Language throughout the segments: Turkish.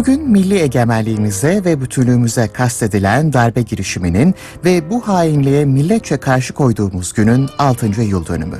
Bugün milli egemenliğimize ve bütünlüğümüze kastedilen darbe girişiminin ve bu hainliğe milletçe karşı koyduğumuz günün 6. yıl dönümü.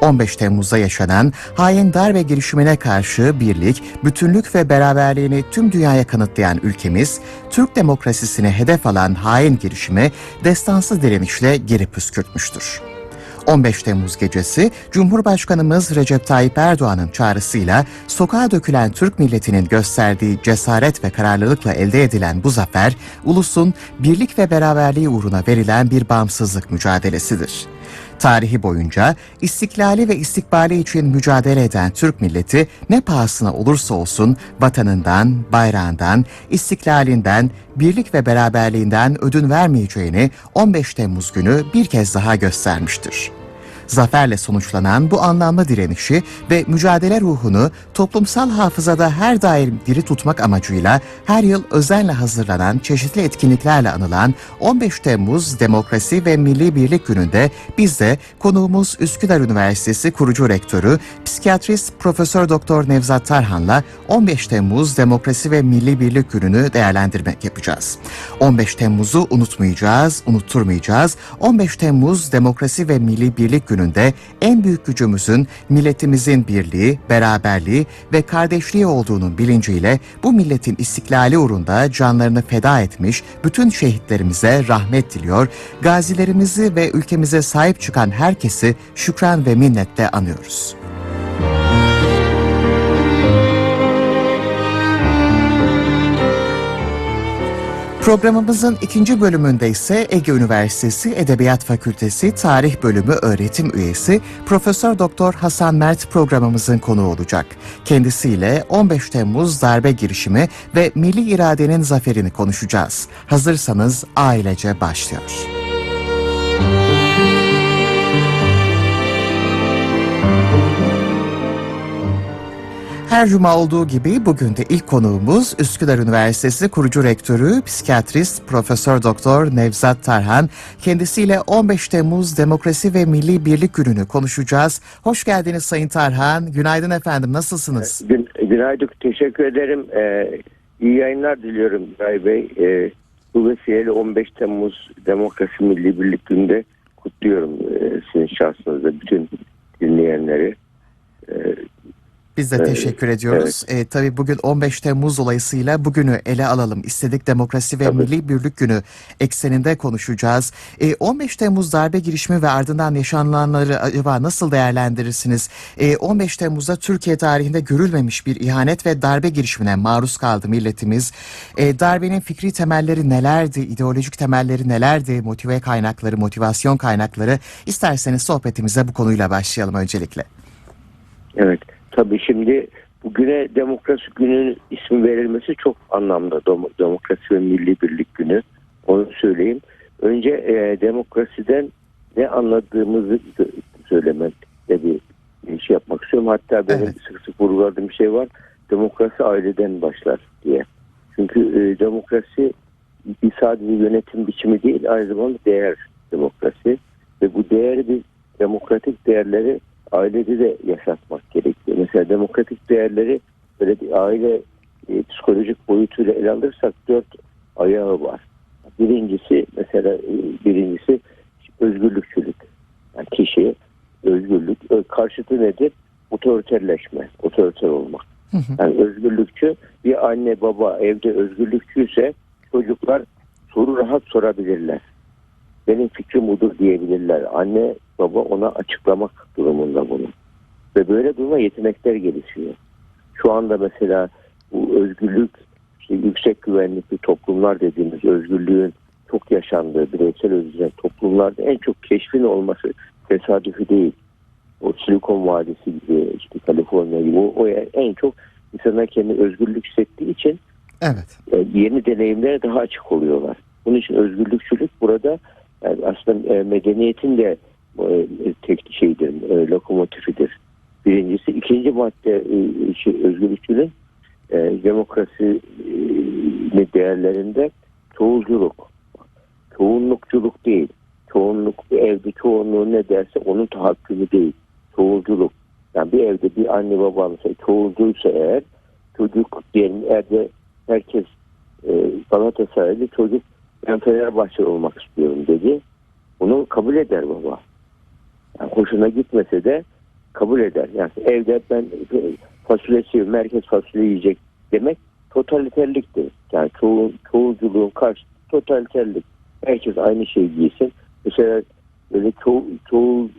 15 Temmuz'da yaşanan hain darbe girişimine karşı birlik, bütünlük ve beraberliğini tüm dünyaya kanıtlayan ülkemiz, Türk demokrasisine hedef alan hain girişimi destansı direnişle geri püskürtmüştür. 15 Temmuz gecesi Cumhurbaşkanımız Recep Tayyip Erdoğan'ın çağrısıyla sokağa dökülen Türk milletinin gösterdiği cesaret ve kararlılıkla elde edilen bu zafer, ulusun birlik ve beraberliği uğruna verilen bir bağımsızlık mücadelesidir. Tarihi boyunca istiklali ve istikbali için mücadele eden Türk milleti ne pahasına olursa olsun vatanından, bayrağından, istiklalinden, birlik ve beraberliğinden ödün vermeyeceğini 15 Temmuz günü bir kez daha göstermiştir. Zaferle sonuçlanan bu anlamlı direnişi ve mücadele ruhunu toplumsal hafızada her daim diri tutmak amacıyla her yıl özenle hazırlanan çeşitli etkinliklerle anılan 15 Temmuz Demokrasi ve Milli Birlik Günü'nde biz de konuğumuz Üsküdar Üniversitesi kurucu rektörü, psikiyatrist Profesör Doktor Nevzat Tarhan'la 15 Temmuz Demokrasi ve Milli Birlik Günü'nü değerlendirmek yapacağız. 15 Temmuz'u unutmayacağız, unutturmayacağız. 15 Temmuz Demokrasi ve Milli Birlik Günü'nde en büyük gücümüzün milletimizin birliği, beraberliği ve kardeşliği olduğunun bilinciyle bu milletin istiklali uğrunda canlarını feda etmiş bütün şehitlerimize rahmet diliyor, gazilerimizi ve ülkemize sahip çıkan herkesi şükran ve minnetle anıyoruz. Programımızın ikinci bölümünde ise Ege Üniversitesi Edebiyat Fakültesi Tarih Bölümü öğretim üyesi Profesör Doktor Hasan Mert programımızın konuğu olacak. Kendisiyle 15 Temmuz darbe girişimi ve milli iradenin zaferini konuşacağız. Hazırsanız ailece başlıyor. Her cuma olduğu gibi bugün de ilk konuğumuz Üsküdar Üniversitesi kurucu rektörü, psikiyatrist Profesör Doktor Nevzat Tarhan. Kendisiyle 15 Temmuz Demokrasi ve Milli Birlik Günü'nü konuşacağız. Hoş geldiniz Sayın Tarhan. Günaydın efendim. Nasılsınız? Gün, günaydın. Teşekkür ederim. Ee, iyi yayınlar diliyorum Ray Bey. Ee, bu vesileyle 15 Temmuz Demokrasi Milli Birlik Günü'nde kutluyorum ee, sizin şahsınızda bütün dinleyenleri. Ee, Biz de Evet, teşekkür ediyoruz. Ee, tabii bugün 15 Temmuz dolayısıyla bugünü ele alalım. İstedik Demokrasi ve Tabii. Milli Birlik Günü ekseninde konuşacağız. Ee, 15 Temmuz darbe girişimi ve ardından yaşananları acaba nasıl değerlendirirsiniz? Ee, 15 Temmuz'da Türkiye tarihinde görülmemiş bir ihanet ve darbe girişimine maruz kaldı milletimiz. Ee, darbenin fikri temelleri nelerdi, ideolojik temelleri nelerdi, motive kaynakları, motivasyon kaynakları? İsterseniz sohbetimize bu konuyla başlayalım öncelikle. evet. Tabii şimdi bugüne Demokrasi Günü'nün ismi verilmesi çok anlamlı. Demo- Demokrasi ve Milli Birlik Günü. Onu söyleyeyim. Önce e, demokrasiden ne anladığımızı söylemekte bir bir şey yapmak istiyorum. Hatta benim Evet. sık sık vurguladığım bir şey var. Demokrasi aileden başlar diye. Çünkü e, demokrasi bir sadece yönetim biçimi değil aynı zamanda değer demokrasi. Ve bu değeri biz demokratik değerleri ailede de yaşatmak gerekiyor. Mesela demokratik değerleri böyle bir aile e, psikolojik boyutuyla ele alırsak dört ayağı var. Birincisi mesela e, birincisi özgürlükçülük. Yani kişi özgürlük. Karşıtı nedir? Otoriterleşme, otoriter olmak. Yani özgürlükçü bir anne baba evde özgürlükçüyse çocuklar soru rahat sorabilirler. Benim fikrim budur diyebilirler. Anne baba ona açıklamak durumunda bunu. Ve böyle duruma yetenekler gelişiyor. Şu anda mesela bu özgürlük, işte yüksek güvenlikli toplumlar dediğimiz özgürlüğün çok yaşandığı bireysel özgürlük toplumlarda en çok keşfin olması tesadüfi değil. O Silikon Vadisi gibi, işte Kaliforniya gibi o, o en çok insanlar kendi özgürlük hissettiği için Evet. e, yeni deneyimlere daha açık oluyorlar. Bunun için özgürlükçülük burada yani aslında e, medeniyetin de e, tek şeydir, e, lokomotifidir. Birincisi. ikinci madde e, şey, özgürlükçülüğün e, demokrasi e, değerlerinde çoğulculuk. Çoğunlukçuluk değil. Çoğunluk bir evde çoğunluğu ne derse onun tahakkümü değil. Çoğulculuk. Yani bir evde bir anne baba mesela çoğulcuysa eğer çocuk diyelim evde herkes e, Galatasaraylı çocuk ben Fenerbahçe olmak istiyorum dedi. Bunu kabul eder baba. Yani hoşuna gitmese de kabul eder. Yani evde ben fasulye seviyorum, herkes fasulye yiyecek demek totaliterliktir. Yani çoğu, çoğulculuğun karşı totaliterlik. Herkes aynı şeyi giysin. Mesela böyle ço çoğu,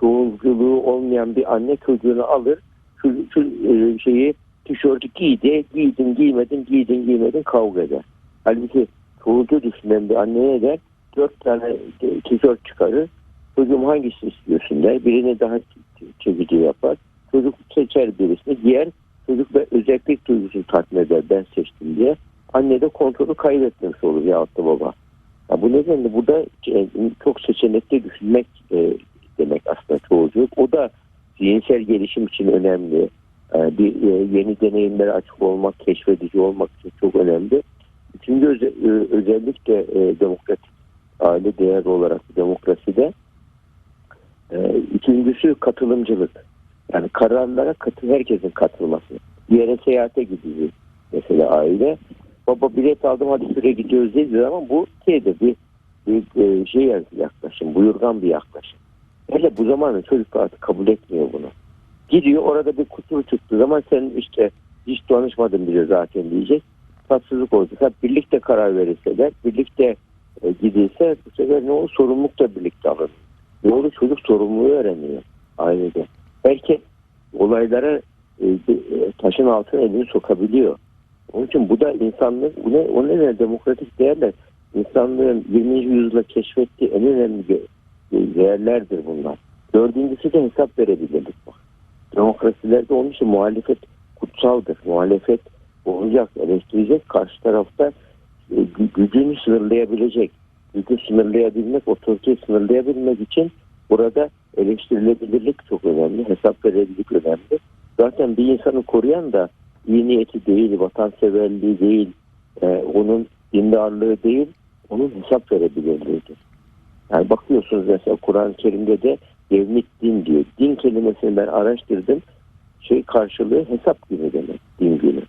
çoğulculuğu olmayan bir anne çocuğunu alır. Şu, şu e, şeyi tişörtü giydi, giydin giymedin, giydin giymedin kavga eder. Halbuki çoğulcu düşünen bir anne ne der? Dört tane tişört çıkarır. Çocuğum hangisini istiyorsun der. Birini daha çekici yapar. Çocuk seçer birisini giyer. Çocuk da özellik duygusunu tatmin eder ben seçtim diye. Anne de kontrolü kaybetmiş olur ya da baba. Ya bu nedenle burada çok seçenekli düşünmek e, demek aslında çoğulculuk. O da zihinsel gelişim için önemli. E, bir e, yeni deneyimlere açık olmak, keşfedici olmak için çok önemli. Üçüncü öze, e, özellikle e, demokratik aile değer olarak demokraside e, üçüncüsü katılımcılık. Yani kararlara katı, herkesin katılması. Bir yere seyahate gidiyor mesela aile. Baba bilet aldım hadi süre gidiyoruz dediği zaman bu şeyde bir, bir e, şey yaklaşım, buyurgan bir yaklaşım. Hele bu zamanın çocuk artık kabul etmiyor bunu. Gidiyor orada bir kusur çıktığı zaman sen işte hiç danışmadın bile zaten diyecek. Tatsızlık olacak. Hep birlikte karar verirseler, birlikte e, gidilse bu sefer ne olur? Sorumluluk da birlikte alır. Olur? Çocuk sorumluluğu öğreniyor ailede. Belki olaylara e, e, taşın altına elini sokabiliyor. Onun için bu da insanlık, bu ne, o nedenle demokratik değerler insanlığın 20. yüzyılda keşfettiği en önemli değerlerdir bunlar. Dördüncüsü de hesap verebilirlik bak. Demokrasilerde onun için muhalefet kutsaldır. Muhalefet olacak, eleştirecek. Karşı tarafta e, gücünü sınırlayabilecek. Gücü sınırlayabilmek, otoriteyi sınırlayabilmek için burada eleştirilebilirlik çok önemli. Hesap verebilirlik önemli. Zaten bir insanı koruyan da iyi niyeti değil, vatanseverliği değil, e, onun dindarlığı değil, onun hesap verebilirliğidir. Yani bakıyorsunuz mesela Kur'an-ı Kerim'de de devlet din diyor. Din kelimesini ben araştırdım. Şey karşılığı hesap günü demek. Din günü.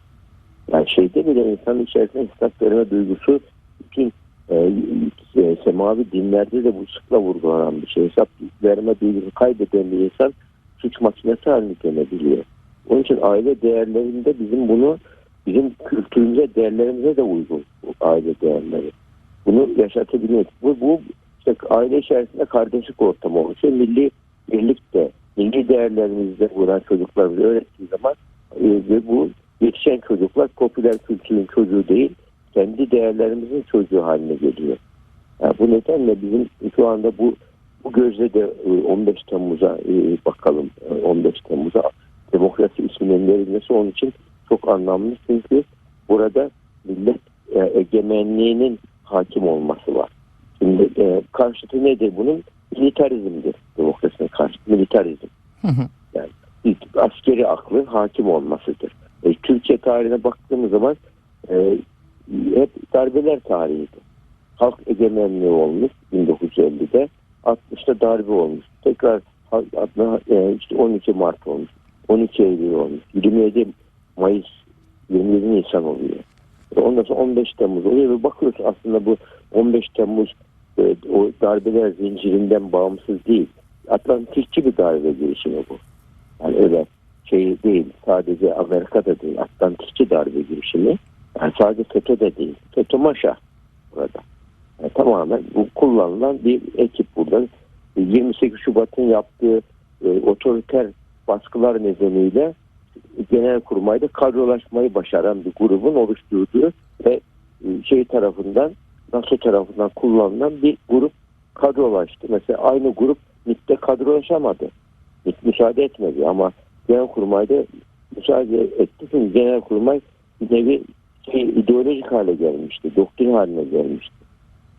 Yani şeyde bile insanın içerisinde hesap verme duygusu bütün semavi dinlerde de bu sıkla vurgulanan bir şey. Hesap verme duygusu kaybeden bir insan suç makinesi haline gelebiliyor. Onun için aile değerlerinde bizim bunu bizim kültürümüze, değerlerimize de uygun aile değerleri. Bunu yaşatabilmek. Bu, bu işte aile içerisinde kardeşlik ortamı oluşuyor. Milli birlik de, milli değerlerimizde vuran çocuklarımızı öğrettiği zaman e, ve bu yetişen çocuklar popüler kültürün çocuğu değil, kendi değerlerimizin çocuğu haline geliyor. Yani bu nedenle bizim şu anda bu bu gözle de 15 Temmuz'a e, bakalım. 15 Temmuz'a demokrasi isminin verilmesi onun için çok anlamlı. Çünkü burada millet e, egemenliğinin hakim olması var. Şimdi e, karşıtı nedir bunun? Militarizmdir. Demokrasinin karşıtı militarizm. Yani askeri aklın hakim olmasıdır. E, Türkiye tarihine baktığımız zaman e, hep darbeler tarihidir. Halk egemenliği olmuş 1950'de. 60'ta darbe olmuş. Tekrar e, işte 12 Mart olmuş. 12 Eylül olmuş. 27 Mayıs 27 Nisan oluyor. E, ondan sonra 15 Temmuz oluyor ve bakıyoruz aslında bu 15 Temmuz e, o darbeler zincirinden bağımsız değil. Atlantikçi bir darbe girişimi bu. Yani öyle şey değil. Sadece Amerika'da değil. Atlantikçi darbe girişimi. Yani sadece FETÖ de değil. FETÖ maşa burada. Yani tamamen kullanılan bir ekip buradan. 28 Şubat'ın yaptığı e, otoriter baskılar nedeniyle genel kurmayda kadrolaşmayı başaran bir grubun oluşturduğu ve e, şey tarafından NATO tarafından kullanılan bir grup kadrolaştı. Mesela aynı grup MİT'te kadrolaşamadı. MİT müsaade etmedi ama genel kurmayda müsaade etti. Çünkü genel kurmay bir nevi şey, ideolojik hale gelmişti. Doktrin haline gelmişti.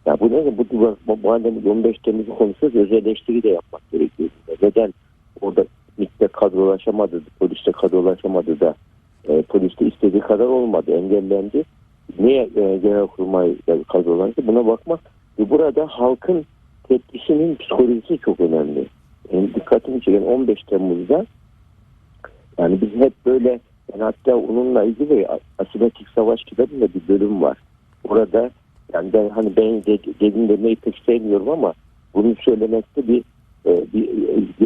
Ya bu ne? Bu, bu, bu madem 15 Temmuz'u konuşuyoruz özel eleştiri de yapmak gerekiyor. Neden orada MİT'te kadrolaşamadı, poliste kadrolaşamadı da e, poliste istediği kadar olmadı, engellendi. Niye e, genelkurmay kadrolandı? Buna bakmak ve burada halkın tepkisinin psikolojisi çok önemli. Yani dikkatimi çeken 15 Temmuz'da yani biz hep böyle Yani hatta onunla ilgili asimetrik savaş kitabında bir bölüm var. Orada yani ben hani ben dedim demeyi pek sevmiyorum ama bunu söylemekte bir, e, bir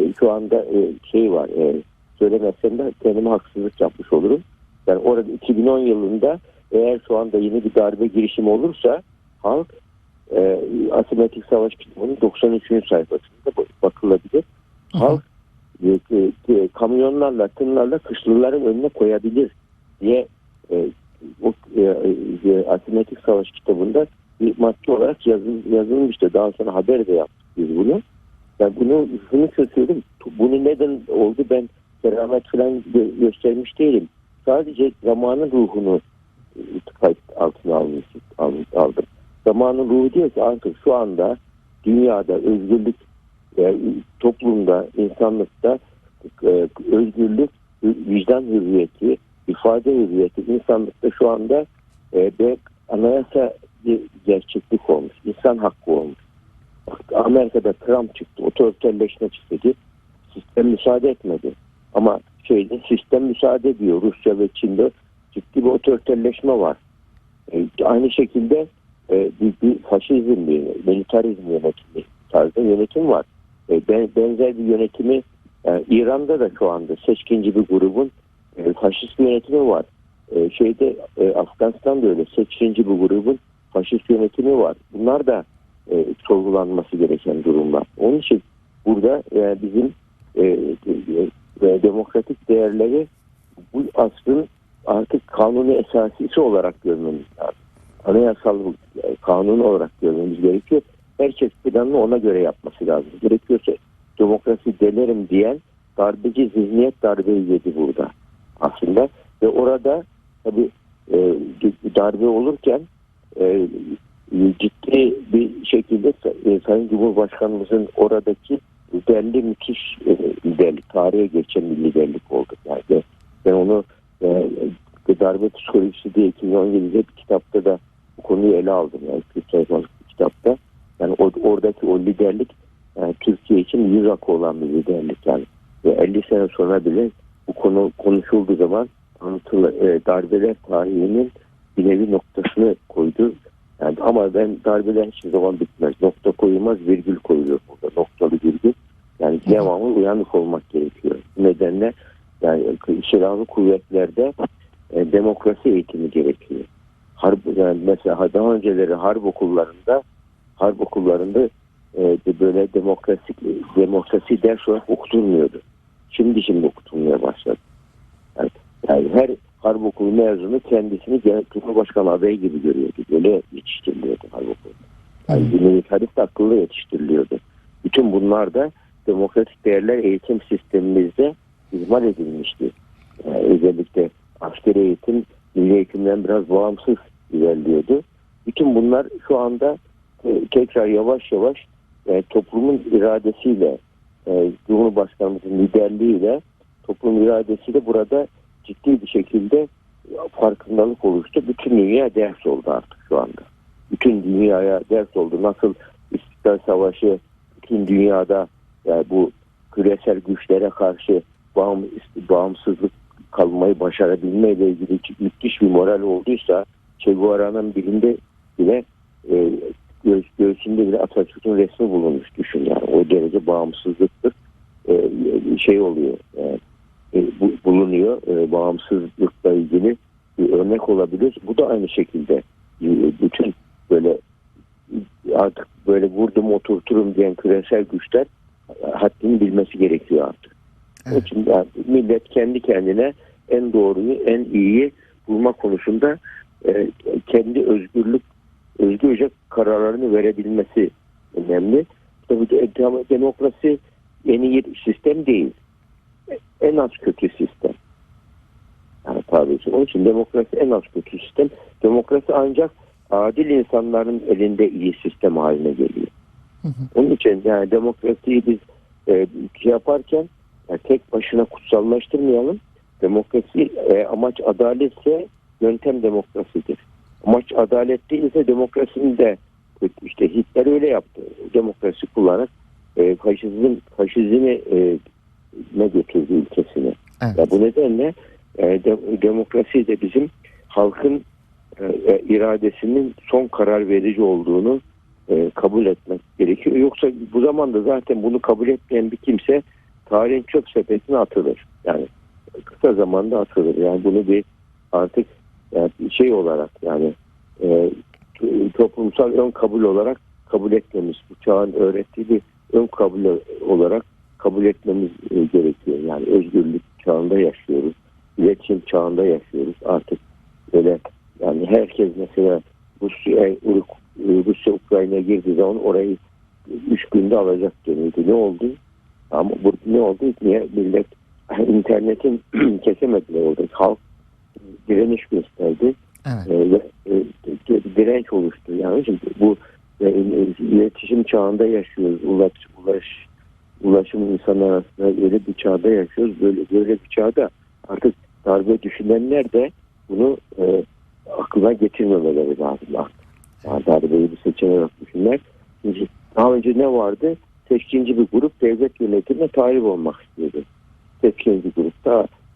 e, şu anda e, şey var. E, söylemezsem de kendime haksızlık yapmış olurum. Yani orada 2010 yılında eğer şu anda yeni bir darbe girişimi olursa halk e, asimetrik savaş kitabının 93. sayfasında bakılabilir. Halk e, e, kamyonlarla, tırlarla kışlıların önüne koyabilir diye e, o e, e, asimetrik savaş kitabında bir madde olarak yazıl, yazılmıştı. Daha sonra haber de yaptık biz bunu. Yani bunu şunu söylüyorum. Bunu neden oldu ben keramet falan gö- göstermiş değilim. Sadece zamanın ruhunu e, kayıt altına almış, al- aldım. Zamanın ruhu diyor ki artık şu anda dünyada özgürlük e, toplumda, insanlıkta e, özgürlük, vicdan hürriyeti, ifade hürriyeti insanlıkta şu anda e, bir anayasa bir gerçeklik olmuş. insan hakkı olmuş. Amerika'da Trump çıktı, otoriterleşme çıktı. Sistem müsaade etmedi. Ama şeyde sistem müsaade ediyor. Rusya ve Çin'de ciddi bir otoriterleşme var. E, aynı şekilde e, bir, bir faşizm, bir militarizm yönetimi tarzda yönetim var. E, ben, benzer bir yönetimi e, İran'da da şu anda seçkinci bir grubun e, faşist yönetimi var. E, şeyde e, Afganistan'da öyle seçkinci bir grubun faşist yönetimi var. Bunlar da e, sorgulanması gereken durumlar. Onun için burada e, bizim e, e, demokratik değerleri bu asrın artık kanuni esasisi olarak görmemiz lazım. Anayasal e, kanun olarak görmemiz gerekiyor. Herkes planını ona göre yapması lazım. Gerekiyorsa demokrasi delerim diyen darbeci zihniyet darbeyi yedi burada aslında. Ve orada tabi e, darbe olurken e, ciddi bir şekilde e, Sayın Cumhurbaşkanımızın oradaki liderliği müthiş e, liderlik, tarihe geçen bir liderlik oldu. Yani ben, onu e, darbe psikolojisi diye 2017'de bir kitapta da bu konuyu ele aldım. Yani 40 sayfalık bir kitapta. Yani o, oradaki o liderlik yani Türkiye için yüz akı olan bir liderlik yani. Ve 50 sene sonra bile bu konu konuşulduğu zaman anlatılan e, darbeler tarihinin bir nevi noktasını koydu. Yani ama ben darbeler hiçbir zaman bitmez. Nokta koyulmaz, virgül koyuluyor burada. Noktalı virgül. Yani devamlı uyanık olmak gerekiyor. Bu nedenle yani silahlı kuvvetlerde e, demokrasi eğitimi gerekiyor. Harp, yani mesela daha önceleri harp okullarında harp okullarında e, böyle demokrasi demokrasi ders olarak okutulmuyordu. Şimdi şimdi okutulmaya başladı. Yani, yani her harp okulu mezunu kendisini Cumhurbaşkanı adayı gibi görüyordu. Böyle yetiştiriliyordu harp okulu. Yani militarist akıllı yetiştiriliyordu. Bütün bunlar da demokratik değerler eğitim sistemimizde izmal edilmişti. Yani özellikle askeri eğitim milli eğitimden biraz bağımsız ilerliyordu. Bütün bunlar şu anda e, tekrar yavaş yavaş e, toplumun iradesiyle e, Cumhurbaşkanımızın liderliğiyle toplum iradesiyle burada ciddi bir şekilde farkındalık oluştu. Bütün dünya ders oldu artık şu anda. Bütün dünyaya ders oldu. Nasıl İstiklal Savaşı bütün dünyada yani bu küresel güçlere karşı bağım, bağımsızlık kalmayı başarabilmeyle ilgili müthiş bir moral olduysa Che Guevara'nın birinde bile e, göğüs, göğsünde bile Atatürk'ün resmi bulunmuş düşün yani o derece bağımsızlıktır e, şey oluyor e, e, bu, bulunuyor e, bağımsızlıkla ilgili bir örnek olabilir bu da aynı şekilde e, bütün böyle artık böyle vurdum oturturum diyen küresel güçler haddini bilmesi gerekiyor artık. Evet. İçin yani millet kendi kendine en doğruyu, en iyiyi bulma konusunda e, kendi özgürlük, özgürce kararlarını verebilmesi önemli. Tabii demokrasi yeni bir sistem değil. En az kötü sistem. Yani tabii ki. Onun için demokrasi en az kötü sistem. Demokrasi ancak adil insanların elinde iyi sistem haline geliyor. Hı hı. Onun için yani demokrasiyi biz e, şey yaparken yani tek başına kutsallaştırmayalım. Demokrasi e, amaç adaletse yöntem demokrasidir. Amaç adalet değilse demokrasinin de işte Hitler öyle yaptı. Demokrasi kullanarak e, faşizm faşizmi e, ne götürdü ülkesine. Evet. Ya bu nedenle e, de- demokrasi de bizim halkın e, e, iradesinin son karar verici olduğunu e, kabul etmek gerekiyor. Yoksa bu zamanda zaten bunu kabul etmeyen bir kimse tarihin çöp sepetine atılır. Yani kısa zamanda atılır. Yani bunu bir artık yani şey olarak yani e, toplumsal ön kabul olarak kabul etmemiz, bu çağın öğrettiği ön kabul olarak kabul etmemiz e, gerekiyor. Yani özgürlük çağında yaşıyoruz. iletişim çağında yaşıyoruz. Artık böyle yani herkes mesela Rusya, Rusya Ukrayna'ya girdiği zaman orayı üç günde alacak deniyordu. Ne oldu? Ama bu ne oldu? Niye millet internetin kesemediler orada. Halk direniş gösterdi. Evet. E, ve, e, direnç oluştu. Yani şimdi bu e, e, iletişim çağında yaşıyoruz. Ulaş, ulaş, ulaşım insanlar arasında öyle bir çağda yaşıyoruz. Böyle böyle bir çağda artık darbe düşünenler de bunu e, aklına getirmemeleri lazım. Yani darbeyi bir seçenek düşünler. Çünkü daha önce ne vardı? Seçkinci bir grup devlet yönetimine talip olmak istiyordu. Seçkinci grup.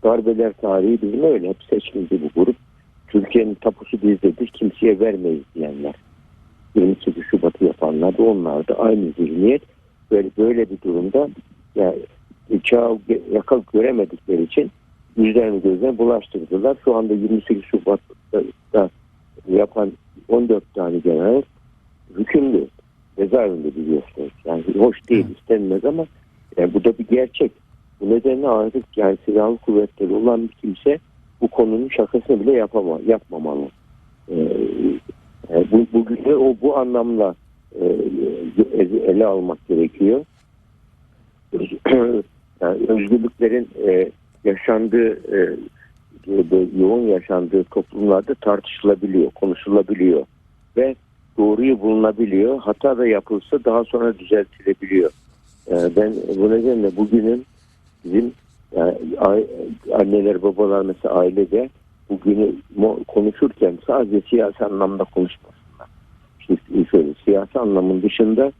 Darbeler tarihi bizim öyle. Hep seçkinci bir grup. Türkiye'nin tapusu bizdedir. Kimseye vermeyiz diyenler. 28 Şubat'ı yapanlar da onlar da aynı zihniyet. Böyle, böyle bir durumda yani çağı yaka göremedikleri için yüzlerini gözlerine bulaştırdılar. Şu anda 28 Şubat'ta yapan 14 tane general hükümlü. Cezaevinde biliyorsunuz. Yani hoş değil istenmez ama yani bu da bir gerçek. Bu nedenle artık yani silahlı kuvvetleri olan bir kimse bu konunun şakasını bile yapama, yapmamalı. Ee, yani bu, bugün de o bu anlamla e, ele almak gerekiyor. Öz, yani özgürlüklerin e, yaşandığı e, yoğun yaşandığı toplumlarda tartışılabiliyor, konuşulabiliyor ve doğruyu bulunabiliyor. Hata da yapılsa daha sonra düzeltilebiliyor. Yani ben bu nedenle bugünün bizim yani anneler babalar mesela ailede bugünü konuşurken sadece siyasi anlamda konuşmasınlar. Şimdi şöyle siyasi anlamın dışında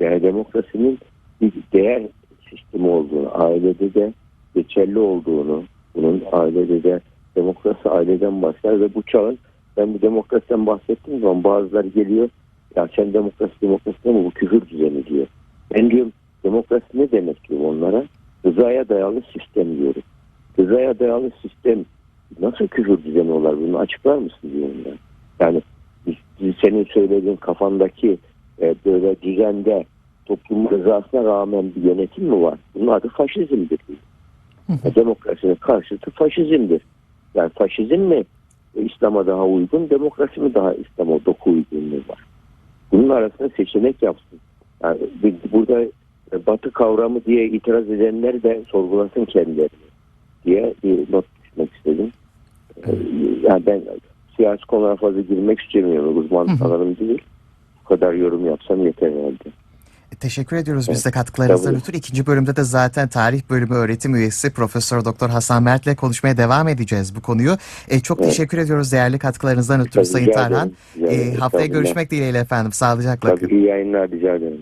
yani demokrasinin bir değer sistemi olduğunu, ailede de geçerli olduğunu, bunun ailede de demokrasi aileden başlar ve bu çağın ben bu demokrasiden bahsettiğim zaman bazıları geliyor ya sen demokrasi demokrasi ama bu küfür düzeni diyor. Ben diyorum demokrasi ne demek diyorum onlara? Rızaya dayalı sistem diyorum. Rızaya dayalı sistem nasıl küfür düzeni olar bunu açıklar mısın diyorum ben. Yani senin söylediğin kafandaki e, böyle düzende toplumun rızasına rağmen bir yönetim mi var? Bunun adı faşizmdir. Hı Demokrasinin karşıtı faşizmdir. Yani faşizm mi İslam'a daha uygun, demokrasi mi daha İslam'a doku uygunluğu var? Bunun arasında seçenek yapsın. Yani burada batı kavramı diye itiraz edenler de sorgulasın kendilerini diye bir not düşmek istedim. Yani ben siyasi konulara fazla girmek istemiyorum. Uzman alanım değil. Bu kadar yorum yapsam yeter herhalde. Teşekkür ediyoruz biz de katkılarınızdan ötürü. İkinci bölümde de zaten tarih bölümü öğretim üyesi Profesör Doktor Hasan Mert'le konuşmaya devam edeceğiz bu konuyu. E, çok evet. teşekkür ediyoruz değerli katkılarınızdan ötürü Tabii, Sayın Tarhan. E, haftaya görüşmek dileğiyle efendim. Sağlıcakla. Tabii iyi yayınlar rica ederim.